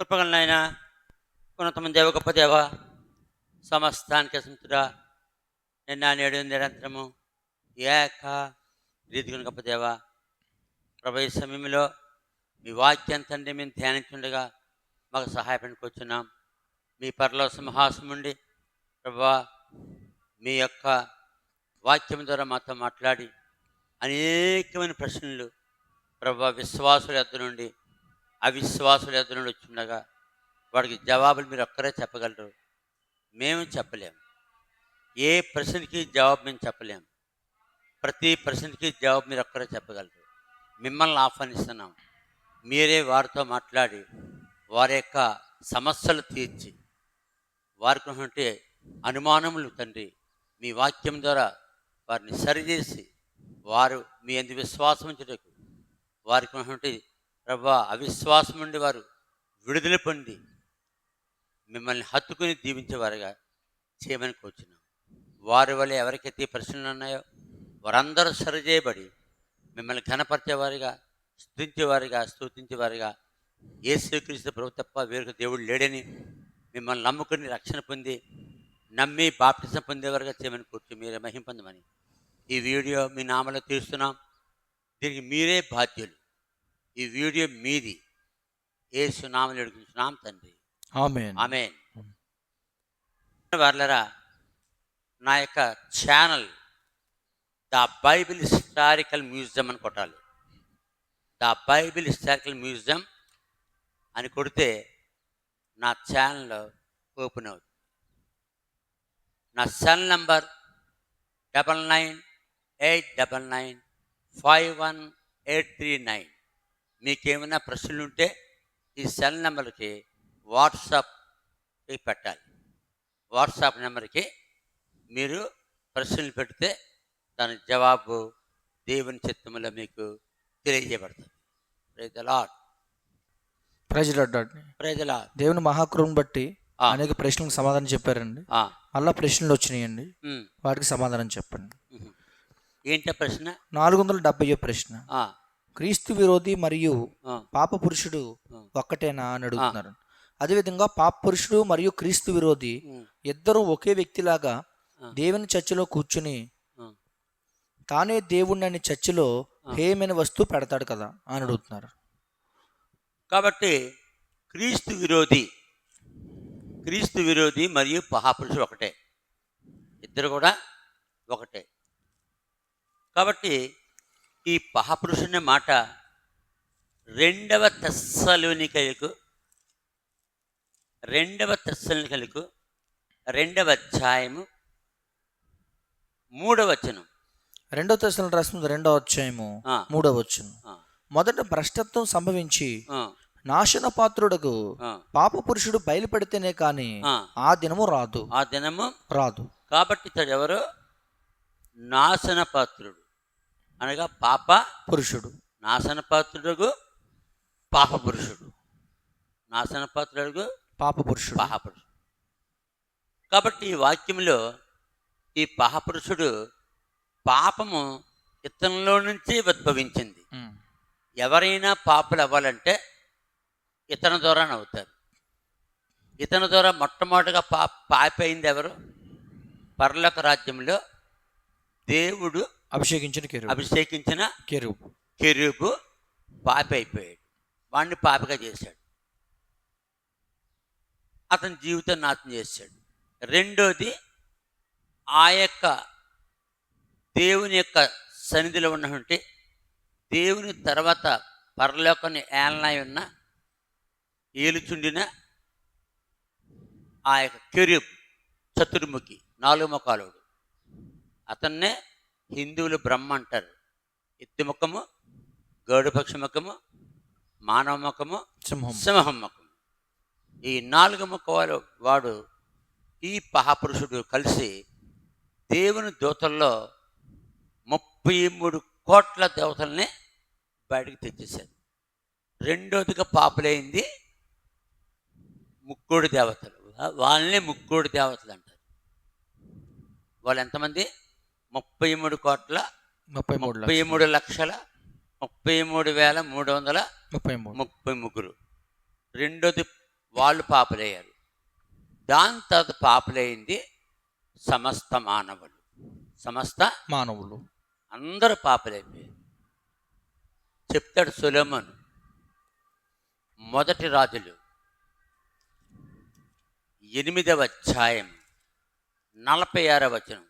కృపగలనైనా ఉన్నతమైన దేవ గొప్ప దేవ సమస్తానికి సంతుడా నిన్న నేడు నిరంతరము ఏక రీతిగా గొప్ప దేవ. ప్రభు సమయంలో మీ వాక్యం తండ్రి మేము ధ్యానించుండగా మాకు సహాయపడికొచ్చున్నాం మీ పరలో సింహాసం ఉండి ప్రభా మీ యొక్క వాక్యం ద్వారా మాతో మాట్లాడి అనేకమైన ప్రశ్నలు ప్రభా విశ్వాసుల ఎద్దు నుండి అవిశ్వాసులు ఎదురు వచ్చిండగా వాడికి జవాబులు మీరు ఒక్కరే చెప్పగలరు. మేము చెప్పలేము ఏ ప్రశ్నకి జవాబు మేము చెప్పలేము ప్రతి ప్రశ్నకి జవాబు మీరు ఒక్కరే చెప్పగలరు. మిమ్మల్ని ఆహ్వానిస్తున్నాం. మీరే వారితో మాట్లాడి వారి యొక్క సమస్యలు తీర్చి వారికి ఉన్నటువంటి అనుమానములు తండ్రి మీ వాక్యం ద్వారా వారిని సరిచేసి వారు మీ ఎందు విశ్వాసం ఉంచుటకు వారికి ఉన్నటువంటి ప్రభా అవిశ్వాసం నుండి వారు విడుదల పొంది మిమ్మల్ని హత్తుకుని దీవించేవారుగా చేయమని కోరుచున్నాం. వారి వల్ల ఎవరికైతే ప్రశ్నలు ఉన్నాయో వారందరూ సరిచేయబడి మిమ్మల్ని ఘనపరిచేవారిగా స్థుతించేవారిగా ఏ స్వీకరిస్తే ప్రభు తప్ప వేరొక దేవుడు లేడని మిమ్మల్ని నమ్ముకుని రక్షణ పొంది నమ్మి బాప్తిసం పొందేవారుగా చేయమని కూర్చు మీరే మహిం పొందమని ఈ వీడియో మీ నామలో తీస్తున్నాం దీనికి మీరే బాధ్యులు. ఈ వీడియో మీది. ఏసు నామలు అడుగుతున్నాం తండ్రి. ఆమెన్. ఆమె వాళ్ళరా నా యొక్క channel the Bible historical museum అని కొట్టాలి. ద బైబిల్ హిస్టారికల్ మ్యూజియం అని కొడితే నా ఛానల్ ఓపెన్ అవుతుంది. నా cell number double nine eight double nine five one eight three nine. మీకేమైనా ప్రశ్నలు ఉంటే ఈ సెల్ నెంబర్కి వాట్సాప్ పెట్టాలి. వాట్సాప్ నెంబర్కి మీరు ప్రశ్నలు పెడితే దాని జవాబు దేవుని చిత్తములో మీకు తెలియజేయబడుతుంది. ప్రైజలాడ్ ప్రైజలాడ్ దేవుని మహాకృపను బట్టి అనేక ప్రశ్నలకు సమాధానం చెప్పారండి. మళ్ళా ప్రశ్నలు వచ్చినాయండి. వాటికి సమాధానం చెప్పండి. ఏంట ప్రశ్న? నాలుగు వందల డెబ్బై ప్రశ్న. క్రీస్తు విరోధి మరియు పాప పురుషుడు. ఒక్కటేనా అని అడుగుతున్నారు. అదేవిధంగా పాప పురుషుడు మరియు క్రీస్తు విరోధి ఇద్దరు ఒకే వ్యక్తిలాగా. దేవుని చర్చలో కూర్చుని. తానే దేవుణ్ణి అని చర్చలో హేయమైన వస్తువు పెడతాడు కదా అని అడుగుతున్నారు. కాబట్టి క్రీస్తు విరోధి క్రీస్తు విరోధి మరియు మహాపురుషుడు ఒకటే. ఇద్దరు కూడా ఒకటే. కాబట్టి ఈ మహాపురుషుని మాట రెండవ తెస్సలోనికలకు రెండవ తెస్సలోనికలకు రెండవ అధ్యాయము మూడవ వచనం. రెండవ దశలు రాసిన రెండవ అధ్యాయము. మూడవ వచ్చును ఆ, మొదట భ్రష్టత్వం సంభవించి నాశన పాత్రుడకు పాప పురుషుడు బయలుపెడితేనే కాని ఆ. ఆ దినము రాదు. ఆ దినము రాదు. కాబట్టి ఇతడు ఎవరు? నాశన పాత్రుడు అనగా పాప పురుషుడు. నాశన పాత్రుడు పాప పురుషుడు. నాశన పాత్రుడు పాప పురుషుడు. పాపపురుషుడు కాబట్టి ఈ వాక్యంలో ఈ పాపపురుషుడు పాపము ఇతనిలో నుంచి ఉద్భవించింది. ఎవరైనా పాపులు అవ్వాలంటే ఇతని ద్వారానే అవుతారు ఇతని ద్వారా మొట్టమొదటిగా పా పాపైంది ఎవరు? పర్లోక రాజ్యంలో దేవుడు అభిషేకించిన కెరువు అభిషేకించిన కెరువు కెరూబు పాపి అయిపోయాడు వాడిని పాపిగా చేశాడు. అతని జీవితం నాశనం చేశాడు. రెండోది ఆ యొక్క దేవుని యొక్క సన్నిధిలో ఉన్నటువంటి దేవుని తర్వాత పరలోకాన్ని ఏలనాయి ఉన్న ఏలుచుండిన ఆ యొక్క కెరూబ్ చతుర్ముఖి నాలుగు ముఖాలుడు. అతన్నే హిందువులు బ్రహ్మ అంటారు ఎత్తి ముఖము గౌడపక్ష ముఖము మానవ ముఖము సింహం. ముఖము. ఈ నాలుగు ముఖాలు వాడు ఈ మహాపురుషుడు కలిసి దేవుని దూతల్లో ముప్పై మూడు కోట్ల దేవతల్ని బయటకు తెచ్చేశారు రెండోదిగా పాపులైంది ముక్కోడి దేవతలు. వాళ్ళనే ముక్కోడి దేవతలు అంటారు. వాళ్ళు ఎంతమంది? ముప్పై మూడు కోట్ల ముప్పై మూడు ముప్పై. మూడు లక్షల ముప్పై మూడు వేల మూడు వందల ముప్పై మూడు. ముప్పై ముగ్గురు. రెండోది వాళ్ళు పాపులయ్యారు. దాని తర్వాత పాపులైంది సమస్త మానవులు. సమస్త మానవులు. అందరూ పాపలైపోయారు. చెప్తాడు సులమన్. మొదటి రాజులు. ఎనిమిదవ అధ్యాయం. నలభై ఆరవ వచనం.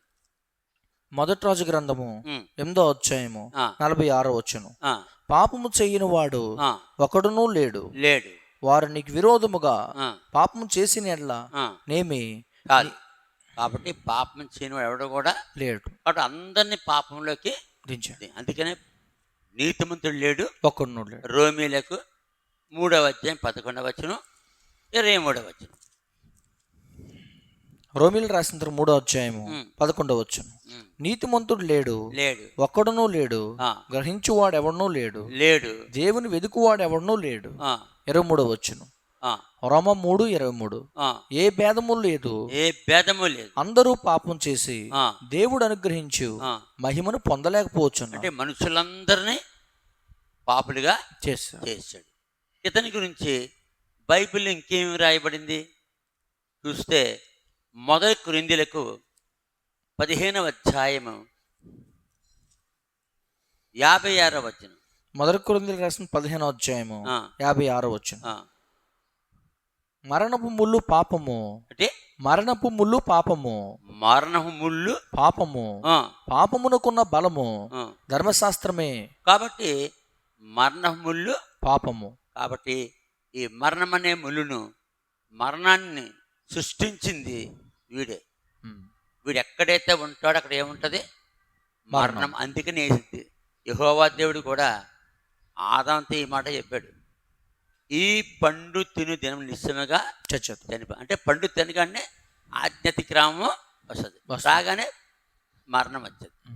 మొదటి రాజు గ్రంథము ఎనిమిదో అధ్యాయము నలభై ఆరో వచ్చును పాపము చెయ్యని వాడు ఒకడునూ లేడు. లేడు. వారు నీకు విరోధముగా పాపము చేసిన ఎడ్ల నేమి కాబట్టి పాపం చేయని ఎవడు కూడా లేడు. కాబట్టి అందరినీ పాపంలోకి దించాడు. అందుకనే నీతిమంతుడు లేడు. ఒక్కడునూ లేడు. రోమీలకు మూడవ అధ్యాయం పదకొండవ వచనం ఇరవై మూడవ వచనం. రోమిలు రాసిన మూడో అధ్యాయము. పదకొండవ వచ్చును నీతిమంతుడు లేడు. లేడు. ఒక్కడునూ లేడు. గ్రహించువాడు ఎవడనూ లేడు. లేడు. దేవుని వెదుకువాడు ఎవడనూ లేడు ఇరవై మూడో వచ్చును రోమ మూడు ఇరవై మూడు. ఏ భేదము లేదు. ఏ భేదము లేదు. అందరూ పాపం చేసి ఆ, దేవుడు అనుగ్రహించు. మహిమను పొందలేకపోవచ్చు అంటే మనుషులందరినీ పాపులుగా చేశారు చేశాడు. ఇతని గురించి బైబిల్ ఇంకేమి రాయబడింది చూస్తే మొదటి క్రిందిలకు పదిహేనవ అధ్యాయము. యాభై ఆరవ వచనం. మొదటి కొరింథీయులకు రాసిన పదిహేనో అధ్యాయము యాభై ఆరో వచ్చును. మరణపు ముళ్ళు పాపము అంటే? మరణపు ముళ్ళు పాపము మరణము ముళ్ళు పాపము పాపమునకున్న బలము. ధర్మశాస్త్రమే. కాబట్టి మరణం ముళ్ళు పాపము. కాబట్టి ఈ మరణం అనే ముళ్ళును మరణాన్ని సృష్టించింది వీడే. వీడు ఎక్కడైతే ఉంటాడో అక్కడ ఏముంటుంది? మరణం అందుకని యహోవా దేవుడు కూడా ఆదాంతో ఈ మాట చెప్పాడు. ఈ పండు తిను దినం నిశ్చయముగా చచ్చదు. చనిపో అంటే పండు తినగానే ఆజ్ఞతిక్రామం వస్తుంది. వస్తుంది. రాగానే మరణం వచ్చేది.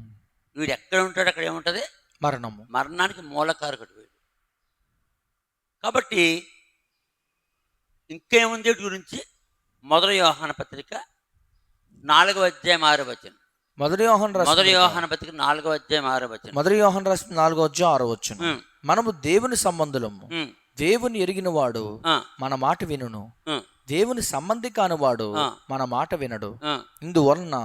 వీడు ఎక్కడ ఉంటాడో అక్కడ ఏముంటుంది? మరణము. మరణానికి మూలకారకుడు వీడు. కాబట్టి ఇంకేముంది గురించి? మొదటి యోహాన పత్రిక నాలుగవ అధ్యాయం ఆరో వచనం. మొదటి యోహన్ మొదటి యోహాన పత్రిక నాలుగవ అధ్యాయం ఆరో వచనం. మొదటి యోహన్ రాసిన నాలుగో అధ్యాయం ఆరో వచ్చును మనము దేవుని సంబంధులము. దేవుని ఎరిగిన వాడు మన మాట వినును. దేవుని సంబంధి కానివాడు. మన మాట వినడు. ఇందువలన.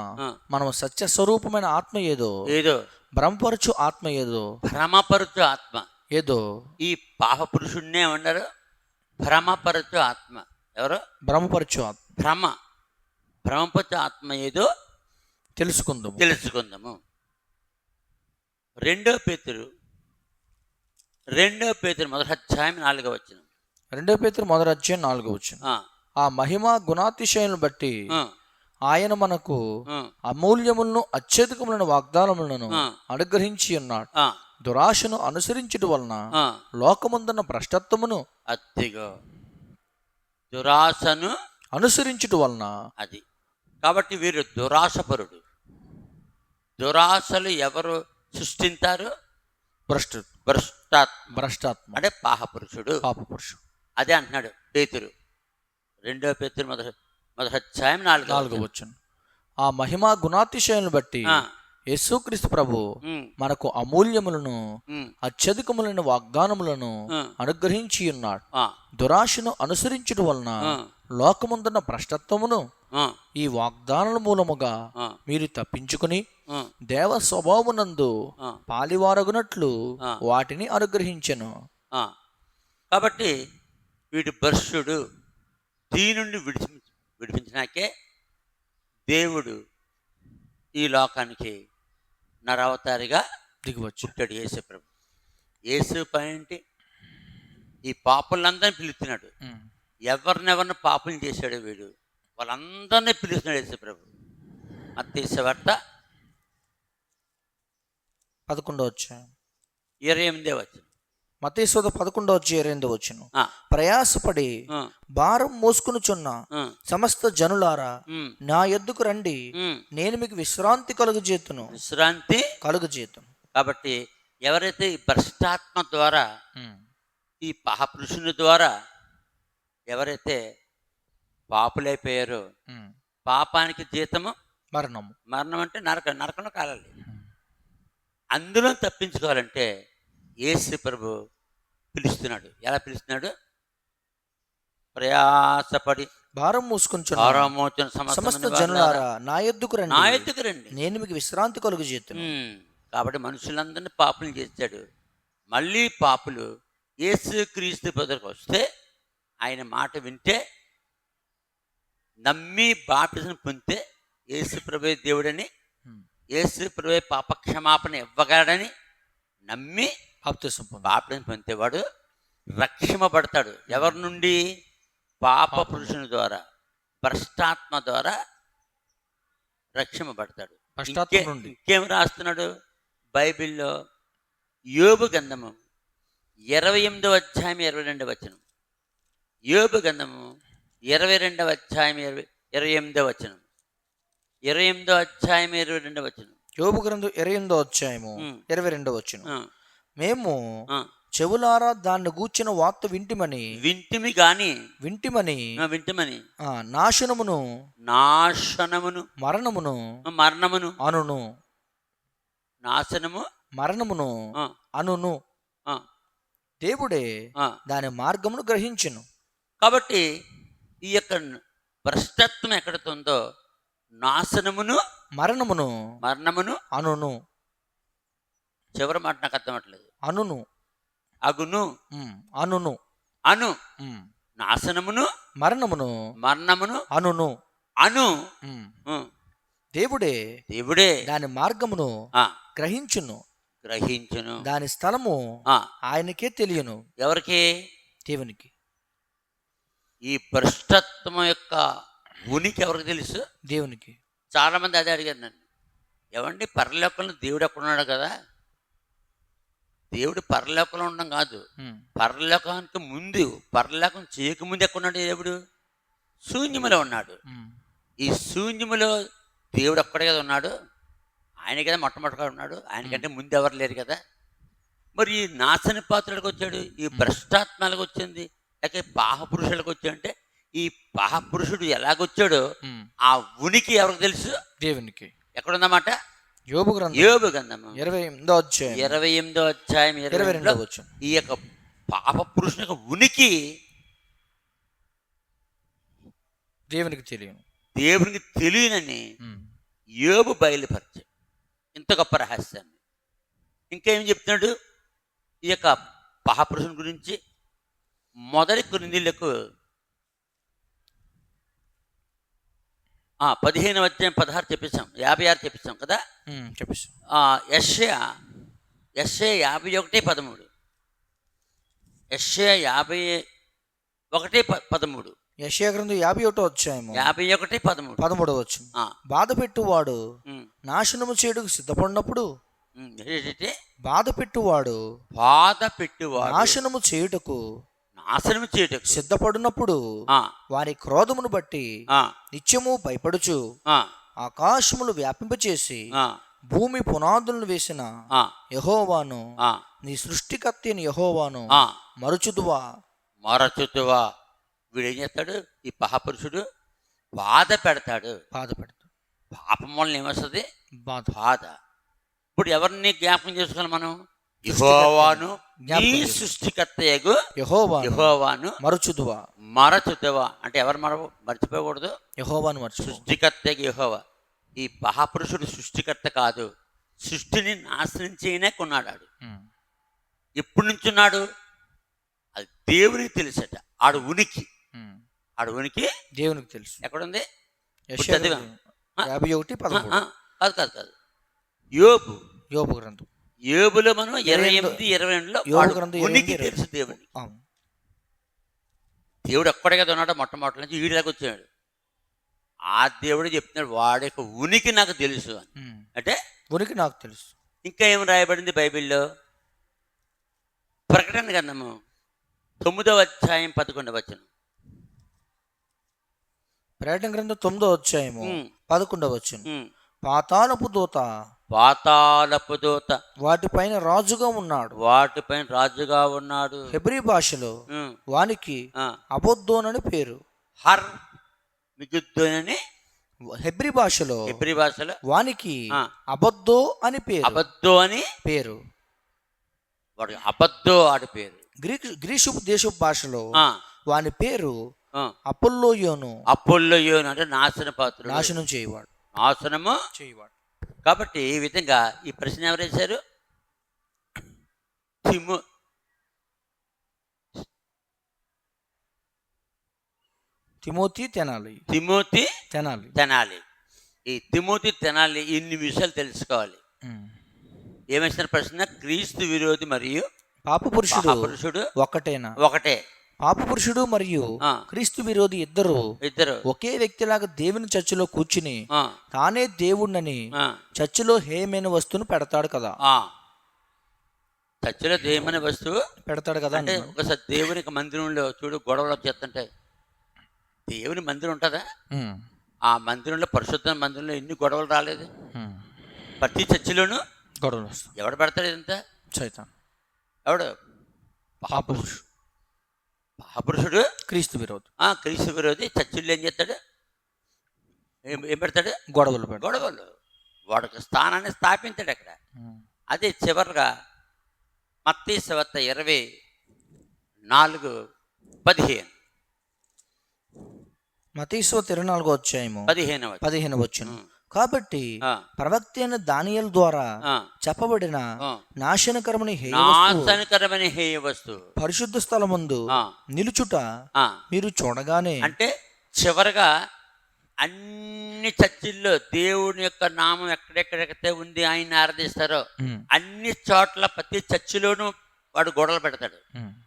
మనం సత్య స్వరూపమైన ఆత్మ ఏదో ఏదో. భ్రమపరచు ఆత్మ ఏదో భ్రమపరచు ఆత్మ. ఏదో. ఈ పాప పురుషుణ్ణే ఏమన్నారు భ్రమపరచు ఆత్మ. ఎవరు? భ్రమపరచు ఆత్మ. భ్రమ. భ్రమపరచు ఆత్మ ఏదో తెలుసుకుందాము. తెలుసుకుందాము. రెండో పేతురు రెండో పేతురు మొదటి అధ్యాయం నాలుగో వచ్చిన రెండో పేతురు మొదటి అధ్యాయం నాలుగో వచ్చిన ఆ. మహిమ గుణాతిశయాలను బట్టి ఆయన మనకు అమూల్యములను అత్యధికములను వాగ్దానములను. అనుగ్రహించి ఉన్నాడు. దురాశను అనుసరించుట వలన లోకముందున్న భ్రష్టత్వమును అత్తిగో దురాశను అనుసరించుట వలన అది. కాబట్టి వీరు దురాశపరుడు. దురాశలు ఎవరు సృష్టించారు భ్రష్ట భ్రష్టాత్మ భ్రష్టాత్మ. అంటే పాపపురుషుడు. పాప పురుషుడు అదే అంటున్నాడు పేతురు. రెండో పేతురు మొదటి మొదటి అధ్యాయం నాలుగో నాలుగో వచ్చును ఆ మహిమ గుణాతిశయాలను బట్టి యేసుక్రీస్తు ప్రభు మనకు అమూల్యములను అత్యధికములైన వాగ్దానములను అనుగ్రహించి ఉన్నాడు దురాశను అనుసరించుట వలన లోకముందున్న భ్రష్టత్వమును ఈ వాగ్దానముల మూలముగా మీరు తప్పించుకుని దేవ స్వభావమునందు పాలివారగునట్లు. వాటిని అనుగ్రహించెను. కాబట్టి వీడు భర్షుడు దీనుండి విడిచి విడిపించినాకే దేవుడు ఈ లోకానికి నరవతారిగా దిగివచ్చు. పుట్టాడు యేసు ప్రభు. యేసు ఏంటి ఈ పాపులందరినీ పిలుస్తున్నాడు. ఎవరినెవరిని పాపం చేశాడు వీడు. వాళ్ళందరినీ పిలుస్తున్నాడు యేసు ప్రభు. మత్తయి వార్త పదకొండో వచ్చాయి ఇరవై ఎనిమిదే వచ్చిన మతేశ్వద పదకొండో వచ్చి ఇరవై వచ్చును ఆ, ప్రయాసపడి భారం మోసుకునుచున్న సమస్త జనులారా నా ఎద్దుకు రండి. నేను మీకు విశ్రాంతి కలుగజేతును. విశ్రాంతి కలుగజేతును. కాబట్టి ఎవరైతే ఈ భ్రష్టాత్మ ద్వారా ఈ మహాపురుషుని ద్వారా ఎవరైతే పాపులైపోయారో పాపానికి జీతము మరణము. మరణం అంటే నరక నరకంలో కాలాలి. అందులో తప్పించుకోవాలంటే యేసు ప్రభు పిలుస్తున్నాడు. ఎలా పిలుస్తున్నాడు? ప్రయాసపడి. భారం మూసుకుంటున్న ఆరామోచన సమస్త సమస్త జనులారా నా ఎద్దుకు నా రండి ఎత్తుకు రండి. నేను మీకు విశ్రాంతి కలుగు చేతును. కాబట్టి మనుషులందరినీ పాపులు చేశాడు మళ్ళీ పాపులు యేసు క్రీస్తు వస్తే ఆయన మాట వింటే నమ్మి బాప్టిజం పొందితే యేసు ప్రభు దేవుడని యేసు ప్రభు పాప క్షమాపణ ఇవ్వగలడని నమ్మి బాప్తిసం పొందు. బాప్టిజం పొందేవాడు రక్షింపబడతాడు. ఎవరి నుండి? పాప పురుషుని ద్వారా భ్రష్టాత్మ ద్వారా రక్షింపబడతాడు. ఇంకే- నుండి. ఇంకేం రాస్తున్నాడు? బైబిల్లో యోబు గంధము ఇరవై ఎనిమిదవ అధ్యాయం ఇరవై రెండవ వచనం. యోబు గంధము ఇరవై రెండవ అధ్యాయం ఇరవై ఇరవై ఎనిమిదవ వచనం. ఇరవై ఎనిమిదవ అధ్యాయం ఇరవై రెండవ వచనం. యోబు గ్రంథం ఇరవై ఎనిమిదో అధ్యాయము. ఇరవై రెండో వచ్చిన ఆ, మేము. చెవులారా దాన్ని గూర్చిన వార్త వింటిమని వింటిమి గాని వింటిమని వింటిమని. ఆ, నాశనమును నాశనమును మరణమును మరణమును అనును. నాశనము మరణమును అనును. దేవుడే. దాని మార్గమును గ్రహించును. కాబట్టి ఈ యొక్క భ్రష్టత్వం ఎక్కడుందో నాశనమును మరణమును మరణమును అనును. చివరి మాట నాకు అర్థమట్లేదు అనును. అగును. అనును. అను. నాశనమును మరణమును మరణమును అనును. అను. దేవుడే దేవుడే దాని మార్గమును గ్రహించును. గ్రహించును. దాని స్థలము ఆయనకే తెలియను. ఎవరికి? దేవునికి. ఈ భ్రష్టత్వం యొక్క ఉనికి ఎవరికి తెలుసు? దేవునికి. చాలా మంది అదే అడిగారు నన్ను. ఏమండి పరలోకంలో దేవుడు ఎక్కడ ఉన్నాడు కదా? దేవుడు పరలోకంలో ఉండడం కాదు. పరలోకానికి ముందు పరలోకం చేయకముందు ఎక్కడున్నాడు దేవుడు? శూన్యములో ఉన్నాడు. ఈ శూన్యములో దేవుడు ఒక్కడే కదా ఉన్నాడు? ఆయన కదా మొట్టమొదటిగా ఉన్నాడు. ఆయనకంటే ముందు ఎవరు లేరు కదా? మరి ఈ నాశన పాత్రలకు వచ్చాడు ఈ భ్రష్టాత్మలకు వచ్చింది. లేక పాహపురుషులకు వచ్చాడంటే ఈ పాహపురుషుడు ఎలాగొచ్చాడో ఆ ఉనికి ఎవరికి తెలుసు? దేవునికి. ఎక్కడుందన్నమాట? యోబు గ్రంథం. యోబు గంధము ఇరవై ఎనిమిదో అధ్యాయం. ఇరవై ఎనిమిదో అధ్యాయం ఇరవై రెండో వచ్చిన ఈ యొక్క పాప పురుషుని యొక్క ఉనికి దేవునికి తెలియను. దేవునికి తెలియనని యోబు బయలుపరిచాడు. ఇంత గొప్ప రహస్యాన్ని. ఇంకేం చెప్తున్నాడు? ఈ యొక్క మహాపురుషుని గురించి మొదటి కొన్నిళ్ళకు పదిహేను అధ్యాయం పదహారు చెప్పేశాం యాభై ఆరు చెప్పేశాం కదా? ఉమ్, చెప్పేసి ఎస్ఏ ఎస్ఏ యాభై ఒకటి పదమూడు. ఎస్ఏ యాభై ఒకటి పదమూడు. యెషయా గ్రంథం యాభై ఒకటో అధ్యాయము. యాభై ఒకటి పదమూడు. పదమూడవ వచ్చిన ఆ, బాధ పెట్టువాడు నాశనము చేయుటకు సిద్ధపడినప్పుడు బాధ పెట్టువాడు బాధ పెట్టువాడు నాశనము చేయుటకు నాశనం చేయటకు సిద్ధపడినప్పుడు ఆ, వారి క్రోధమును బట్టి నిత్యము భయపడుచు ఆ, ఆకాశములు వ్యాపింపచేసి ఆ, భూమి పునాదులను వేసిన ఆ, యహోవాను ఆ, నీ సృష్టికర్త యహోవాను ఆ. మరుచుదువా? మరచుతువా వీడు ఏం చేస్తాడు? ఈ మహాపురుషుడు బాధ పెడతాడు. బాధ పెడతాడు. పాపం వలన ఏమొస్తుంది? బాధ. బాధ. ఇప్పుడు ఎవరిని జ్ఞాపకం చేసుకోవాలి మనం? యహోవాను నీ చేసుకో. సృష్టికర్త యగు యహోవాను యహోవాను మరుచుదువా? మరచుతువా అంటే ఎవరు మర మర్చిపోకూడదు? యహోవాను మరచు సృష్టికర్త యహోవా. ఈ మహాపురుషుడు సృష్టికర్త కాదు. సృష్టిని నాశనం చేయనే కొన్నాడాడు. ఎప్పటి నుంచి ఉన్నాడు అది దేవునికి తెలుసట. ఆడు ఉనికి. ఆడు ఉనికి దేవునికి తెలుసు. ఎక్కడుంది? యాభై ఒకటి కాదు కాదు కాదు. యోబు. యోబు గ్రంథం. యోబులో మనం ఇరవై ఎనిమిది ఇరవై రెండులో ఉనికి తెలుసు అవును. దేవుడు ఒక్కడే కదా ఉన్నాడు మొట్టమొదటి నుంచి వీడిదాకా వచ్చాడు. ఆ దేవుడు చెప్తున్నాడు వాడి యొక్క ఉనికి నాకు తెలుసు. అంటే ఉనికి నాకు తెలుసు. ఇంకా ఏం రాయబడింది బైబిల్లో? ప్రకటన గ్రంథము తొమ్మిదవ అధ్యాయం పదకొండవ వచనం. ప్రకటన గ్రంథం తొమ్మిదో అధ్యాయము పదకొండవ వచ్చును ఉమ్. పాతాళపు దూత పాతాళపు దూత. వాటిపైన రాజుగా ఉన్నాడు. వాటిపైన రాజుగా ఉన్నాడు. హెబ్రీ భాషలో వానికి అబొద్దోనని పేరు. హర్ మిగుద్దోనని హెబ్రీ భాషలో ఎబ్రి భాషలో? వానికి. అబద్దో అని పేరు. అబద్దో అని? పేరు. వాడు అబద్దో ఆడి పేరు. గ్రీక్ గ్రీసు దేశపు భాషలో వాని పేరు అపోల్లోయోను. అపోల్లోయోను అంటే నాశన పాత్రుడు నాశనం చేయవాడు. నాశనము చేయవాడు. కాబట్టి ఈ విధంగా ఈ ప్రశ్న ఎవరు వేశారు? Timo Timothy Tenali. Timothy Tenali. Tenali. ఈ తిమోతి తెనాలి ఇన్ని విషయాలు తెలుసుకోవాలి. ఏమేసిన ప్రశ్న? క్రీస్తు విరోధి మరియు పాప పురుషుడు పురుషుడు ఒక్కటేనా ఒకటే. పాప పురుషుడు మరియు. క్రీస్తు విరోధి ఇద్దరు ఇద్దరు. ఒకే వ్యక్తిలాగా దేవుని చర్చిలో కూర్చుని తానే దేవుణ్ణని చర్చిలో హేమైన వస్తువును పెడతాడు కదా. చర్చిలో దేమని వస్తువు పెడతాడు కదా అంటే. ఒకసారి దేవునికి మందిరంలో చూడు గొడవలు వచ్చేస్తుంటాయి దేవుని మందిరం ఉంటుందా. ఆ మందిరంలో పరిశుద్ధ మందిరంలో ఎన్ని గొడవలు రాలేదు. ప్రతి చర్చిలోనూ గొడవలు ఎవడు పెడతాడు ఇదంతా? సైతాన్. ఎవడు? పాప పురుషుడు మహాపురుషుడు క్రీస్తు విరోధి ఆ క్రీస్తు విరోధి చర్చిల్లో ఏం చేస్తాడు? ఏం ఏం పెడతాడు? గొడవలు గొడవలు. వాడికి స్థానాన్ని స్థాపించాడు అక్కడ. అదే చివరిగా మత్తీ సవత్త ఇరవై నాలుగు పదిహేను. మతీశ్వ ఇరవై నాలుగో అధ్యాయము పదిహేను పదిహేను వచ్చును కాబట్టి ప్రవక్త అయిన దానియల ద్వారా చెప్పబడిన నాశనకరమని నాశనకరమైన హేయ వస్తువు పరిశుద్ధ స్థలమందు ఆ, నిలుచుట. మీరు చూడగానే అంటే చివరగా అన్ని చర్చిల్లో దేవుని యొక్క నామం ఎక్కడెక్కడైతే ఉంది ఆయన ఆరాధిస్తారో. అన్ని చోట్ల ప్రతి చర్చిలోనూ వాడు గొడవలు పెడతాడు.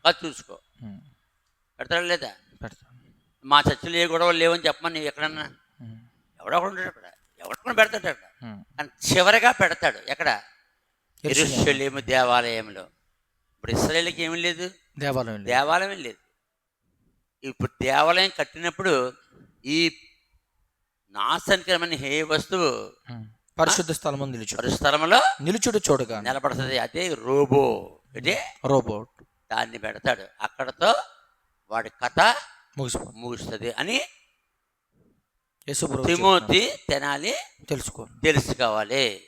అది చూసుకో. పెడతాడు లేదా పెడతాడు మా చర్చిలో ఏ గొడవలు లేవని చెప్పమని ఎక్కడన్నా. ఎవడొకడు ఉంటాడు అక్కడ ఎవడొకడు పెడతాడు. కానీ చివరగా పెడతాడు. ఎక్కడ. ఎరుషలేము దేవాలయంలో. ఇప్పుడు ఇస్రాయేల్కి ఏమీ లేదు. దేవాలయం. దేవాలయం లేదు. ఇప్పుడు దేవాలయం కట్టినప్పుడు ఈ నాశనకరమైన హే వస్తువు. పరిశుద్ధ స్థలము నిలుచుట పరిస్థలంలో నిలుచుట చూడగానే నిలబడుతుంది. అదే రోబో. ఇదే రోబోట్. దాన్ని పెడతాడు. అక్కడతో వాడి కథ ముగిసిపోతుంది ముగుస్తుంది అని తిమోతి తెనాలి. తెలుసుకో తెలుసుకోవాలి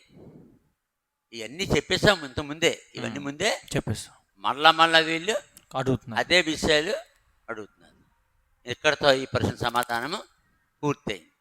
ఇవన్నీ చెప్పేసాం ఇంత ముందే. ఇవన్నీ ముందే చెప్పేస్తాం మళ్ళా మళ్ళా వీళ్ళు అడుగుతున్నా అదే విషయాలు అడుగుతున్నారు. ఇక్కడతో ఈ ప్రశ్న సమాధానము పూర్తయింది.